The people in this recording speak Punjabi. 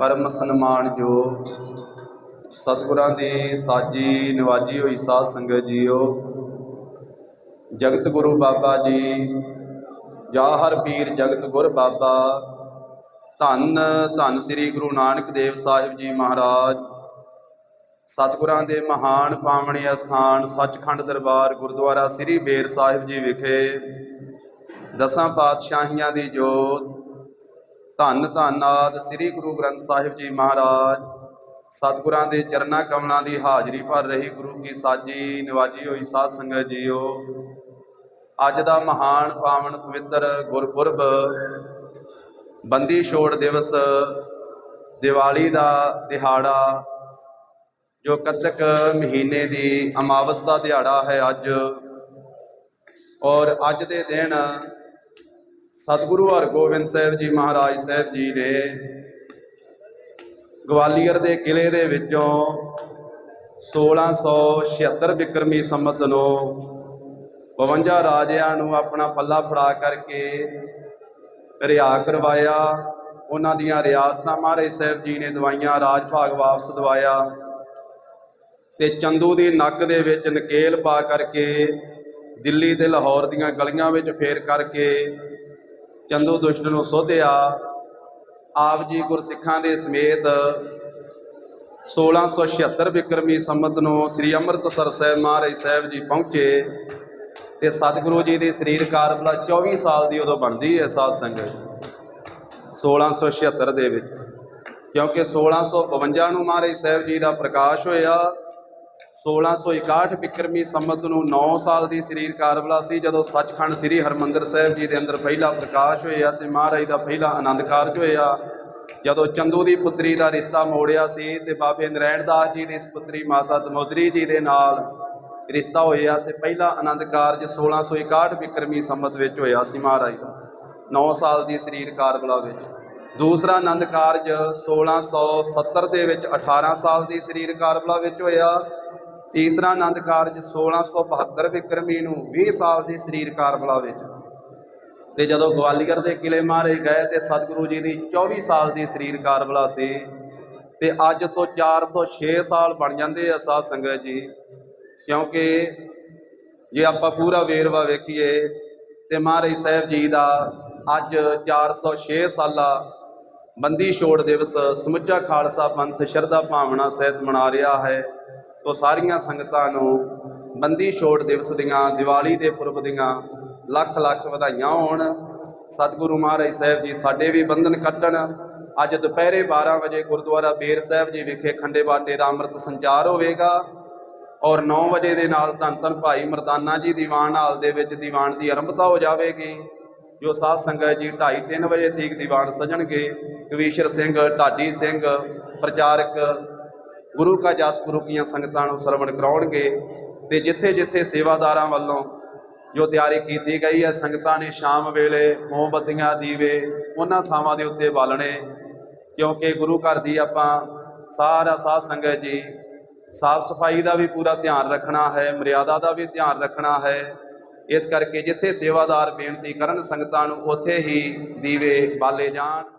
ਪਰਮ ਸਨਮਾਨ ਜੋ ਸਤਿਗੁਰਾਂ ਦੀ ਸਾਜੀ ਨਿਵਾਜੀ ਹੋਈ ਸਾਧ ਸੰਗਤ ਜੀਓ। ਜਗਤ ਗੁਰੂ ਬਾਬਾ ਜੀ, ਜਾ ਹਰ ਪੀਰ ਜਗਤ ਗੁਰ ਬਾਬਾ। ਧੰਨ ਧੰਨ ਸ੍ਰੀ ਗੁਰੂ ਨਾਨਕ ਦੇਵ ਸਾਹਿਬ ਜੀ ਮਹਾਰਾਜ। ਸਤਿਗੁਰਾਂ ਦੇ ਮਹਾਨ ਪਾਵਣੇ ਅਸਥਾਨ ਸੱਚਖੰਡ ਦਰਬਾਰ ਗੁਰਦੁਆਰਾ ਸ੍ਰੀ ਬੇਰ ਸਾਹਿਬ ਜੀ ਵਿਖੇ ਦਸਾਂ ਪਾਤਸ਼ਾਹੀਆਂ ਦੀ ਜੋਤ ਧੰਨ ਧੰਨਾਦ ਸ੍ਰੀ ਗੁਰੂ ਗ੍ਰੰਥ ਸਾਹਿਬ ਜੀ ਮਹਾਰਾਜ। ਸਤਿਗੁਰਾਂ ਦੇ ਚਰਨਾਂ ਕਮਲਾਂ ਦੀ ਹਾਜ਼ਰੀ ਭਰ ਰਹੀ ਗੁਰੂ ਕੀ ਸਾਜੀ, ਨਿਵਾਜੀ ਹੋਈ ਸਾਧ ਸੰਗਤ ਜੀਓ। ਅੱਜ ਦਾ ਮਹਾਨ ਪਾਵਨ ਪਵਿੱਤਰ ਗੁਰਪੁਰਬ ਬੰਦੀ ਛੋੜ ਦਿਵਸ, ਦੀਵਾਲੀ ਦਾ ਦਿਹਾੜਾ, ਜੋ ਕੱਤਕ ਮਹੀਨੇ ਦੀ ਅਮਾਵਸ ਦਾ ਦਿਹਾੜਾ ਹੈ ਅੱਜ। ਔਰ ਅੱਜ ਦੇ ਦਿਨ ਸਤਿਗੁਰੂ ਹਰਗੋਬਿੰਦ ਸਾਹਿਬ ਜੀ ਮਹਾਰਾਜ ਸਾਹਿਬ ਜੀ ਨੇ ਗਵਾਲੀਅਰ ਦੇ ਕਿਲੇ ਦੇ ਵਿੱਚੋਂ 1676 ਬਿਕਰਮੀ ਸੰਮਤ ਨੂੰ 52 ਰਾਜਿਆਂ ਨੂੰ ਆਪਣਾ ਪੱਲਾ ਫੜਾ ਕਰਕੇ ਰਿਆ ਕਰਵਾਇਆ। ਉਹਨਾਂ ਦੀਆਂ ਰਿਆਸਤਾਂ ਮਹਾਰਾਜ ਸਾਹਿਬ ਜੀ ਨੇ ਦਵਾਈਆਂ, ਰਾਜ ਭਾਗ ਵਾਪਸ ਦਵਾਇਆ ਤੇ ਚੰਦੂ ਦੀ ਨੱਕ ਦੇ ਵਿੱਚ ਨਕੇਲ ਪਾ ਕਰਕੇ ਦਿੱਲੀ ਤੇ ਲਾਹੌਰ ਦੀਆਂ ਗਲੀਆਂ ਵਿੱਚ ਫੇਰ ਕਰਕੇ ਚੰਦੂ ਦੁਸ਼ਟ ਨੂੰ ਸੋਧਿਆ। ਆਪ ਜੀ ਗੁਰਸਿੱਖਾਂ ਦੇ ਸਮੇਤ 1676 ਵਿਕਰਮੀ ਸੰਮਤ ਨੂੰ ਸ੍ਰੀ ਅੰਮ੍ਰਿਤਸਰ ਸਾਹਿਬ ਮਹਾਰਾਜ ਸਾਹਿਬ ਜੀ ਪਹੁੰਚੇ ਤੇ ਸਤਿਗੁਰੂ ਜੀ ਦੀ ਸਰੀਰ ਕਾਰਬਲਾ 24 ਸਾਲ ਦੀ ਉਦੋਂ ਬਣਦੀ ਹੈ ਸਾਧ ਸੰਗਤ 1676 ਦੇ ਵਿੱਚ। ਕਿਉਂਕਿ 1652 ਨੂੰ ਮਹਾਰਾਜ ਸਾਹਿਬ ਜੀ ਦਾ ਪ੍ਰਕਾਸ਼ ਹੋਇਆ 1661 ਬਿਕਰਮੀ ਸੰਮਤ ਨੂੰ 9 ਸਾਲ ਦੀ ਸਰੀਰ ਕਾਰਬਲਾ ਸੀ, ਜਦੋਂ ਸੱਚਖੰਡ ਸ੍ਰੀ ਹਰਮੰਦਰ ਸਾਹਿਬ ਜੀ ਦੇ ਅੰਦਰ ਪਹਿਲਾ ਪ੍ਰਕਾਸ਼ ਹੋਇਆ ਤੇ ਮਹਾਰਾਜ ਦਾ ਪਹਿਲਾ ਆਨੰਦ ਕਾਰਜ ਹੋਇਆ। ਜਦੋਂ ਚੰਦੂ ਦੀ ਪੁੱਤਰੀ ਦਾ ਰਿਸ਼ਤਾ ਮੋੜਿਆ ਸੀ ਤੇ ਬਾਬੇ ਨਰੈਣ ਦਾਸ ਜੀ ਦੀ ਪੁੱਤਰੀ ਮਾਤਾ ਦਮੋਦਰੀ ਜੀ ਦੇ ਨਾਲ ਰਿਸ਼ਤਾ ਹੋਇਆ ਤੇ ਪਹਿਲਾ ਆਨੰਦ ਕਾਰਜ 1661 ਬਿਕਰਮੀ ਸੰਮਤ ਵਿੱਚ ਹੋਇਆ ਸੀ ਮਹਾਰਾਜ ਦਾ 9 ਸਾਲ ਦੀ ਸਰੀਰ ਕਾਰਬਲਾ ਵਿੱਚ। ਦੂਸਰਾ ਆਨੰਦ ਕਾਰਜ 1670 ਦੇ ਵਿੱਚ 18 ਸਾਲ ਦੀ ਸਰੀਰ ਕਾਰਬਲਾ ਵਿੱਚ ਹੋਇਆ। ਤੀਸਰਾ ਆਨੰਦ ਕਾਰਜ 1672 ਵਿਕਰਮੀ ਨੂੰ 20 ਸਾਲ ਦੀ ਸਰੀਰ ਕਾਰਬਲਾ ਵਿੱਚ ਤੇ ਜਦੋਂ ਗਵਾਲੀਅਰ ਦੇ ਕਿਲੇ ਮਾਰੇ ਗਏ ਤੇ ਸਤਿਗੁਰੂ ਜੀ ਦੀ 24 ਸਾਲ ਦੀ ਸਰੀਰ ਕਾਰਬਲਾ ਸੀ ਤੇ ਅੱਜ ਤੋਂ 406 ਸਾਲ ਬਣ ਜਾਂਦੇ ਆ ਸਾਧ ਸੰਗਤ ਜੀ। ਕਿਉਂਕਿ ਜੇ ਆਪਾਂ ਪੂਰਾ ਵੇਰਵਾ ਵੇਖੀਏ ਤੇ ਮਹਾਰਾਜ ਸਾਹਿਬ ਜੀ ਦਾ ਅੱਜ 406 ਸਾਲਾ ਬੰਦੀ ਛੋੜ ਦਿਵਸ ਸਮੁੱਚਾ ਖਾਲਸਾ ਪੰਥ ਸ਼ਰਧਾ ਭਾਵਨਾ ਸਹਿਤ ਮਨਾ ਰਿਹਾ ਹੈ। ਤੋਂ ਸਾਰੀਆਂ ਸੰਗਤਾਂ ਨੂੰ ਬੰਦੀ ਛੋੜ ਦਿਵਸ ਦੀਆਂ, ਦੀਵਾਲੀ ਦੇ ਪੁਰਬ ਦੀਆਂ ਲੱਖ ਲੱਖ ਵਧਾਈਆਂ ਹੋਣ। ਸਤਿਗੁਰੂ ਮਹਾਰਾਜ ਸਾਹਿਬ ਜੀ ਸਾਡੇ ਵੀ ਬੰਧਨ ਕੱਟਣ ਅੱਜ ਦੁਪਹਿਰੇ 12 ਵਜੇ ਗੁਰਦੁਆਰਾ ਬੇਰ ਸਾਹਿਬ ਜੀ ਵਿਖੇ ਖੰਡੇ ਬਾਟੇ ਦਾ ਅੰਮ੍ਰਿਤ ਸੰਚਾਰ ਹੋਵੇਗਾ। ਔਰ 9 ਵਜੇ ਦੇ ਨਾਲ ਧੰਨ ਧੰਨ ਭਾਈ ਮਰਦਾਨਾ ਜੀ ਦੀਵਾਨ ਹਾਲ ਦੇ ਵਿੱਚ ਦੀਵਾਨ ਦੀ ਆਰੰਭਤਾ ਹੋ ਜਾਵੇਗੀ। ਜੋ ਸਾਧ ਸੰਗਤ ਜੀ 2:30 3 ਵਜੇ ਤੀਕ ਦੀਵਾਨ ਸਜਣਗੇ। ਕਵੀਸ਼ਰ ਸਿੰਘ, ਢਾਡੀ ਸਿੰਘ, ਪ੍ਰਚਾਰਕ ਗੁਰੂ ਕਾ ਜਸ ਗੁਰੂ ਕੀਆਂ ਸੰਗਤਾਂ ਨੂੰ ਸਰਵਣ ਕਰਾਉਣਗੇ ਤੇ ਜਿੱਥੇ ਜਿੱਥੇ ਸੇਵਾਦਾਰਾਂ ਵੱਲੋਂ ਜੋ ਤਿਆਰੀ ਕੀਤੀ ਗਈ ਹੈ, ਸੰਗਤਾਂ ਨੇ ਸ਼ਾਮ ਵੇਲੇ ਮੋਮਬੱਤੀਆਂ ਦੀਵੇ ਉਹਨਾਂ ਥਾਵਾਂ ਦੇ ਉੱਤੇ ਬਾਲਣੇ, ਕਿਉਂਕਿ ਗੁਰੂ ਘਰ ਦੀ ਆਪਾਂ ਸਾਰਾ ਸਾਧ ਸੰਗਤ ਜੀ ਸਾਫ਼ ਸਫ਼ਾਈ ਦਾ ਵੀ ਪੂਰਾ ਧਿਆਨ ਰੱਖਣਾ ਹੈ, ਮਰਿਆਦਾ ਦਾ ਵੀ ਧਿਆਨ ਰੱਖਣਾ ਹੈ। ਇਸ ਕਰਕੇ ਜਿੱਥੇ ਸੇਵਾਦਾਰ ਬੇਨਤੀ ਕਰਨ, ਸੰਗਤਾਂ ਨੂੰ ਉੱਥੇ ਹੀ ਦੀਵੇ ਬਾਲੇ ਜਾਣ।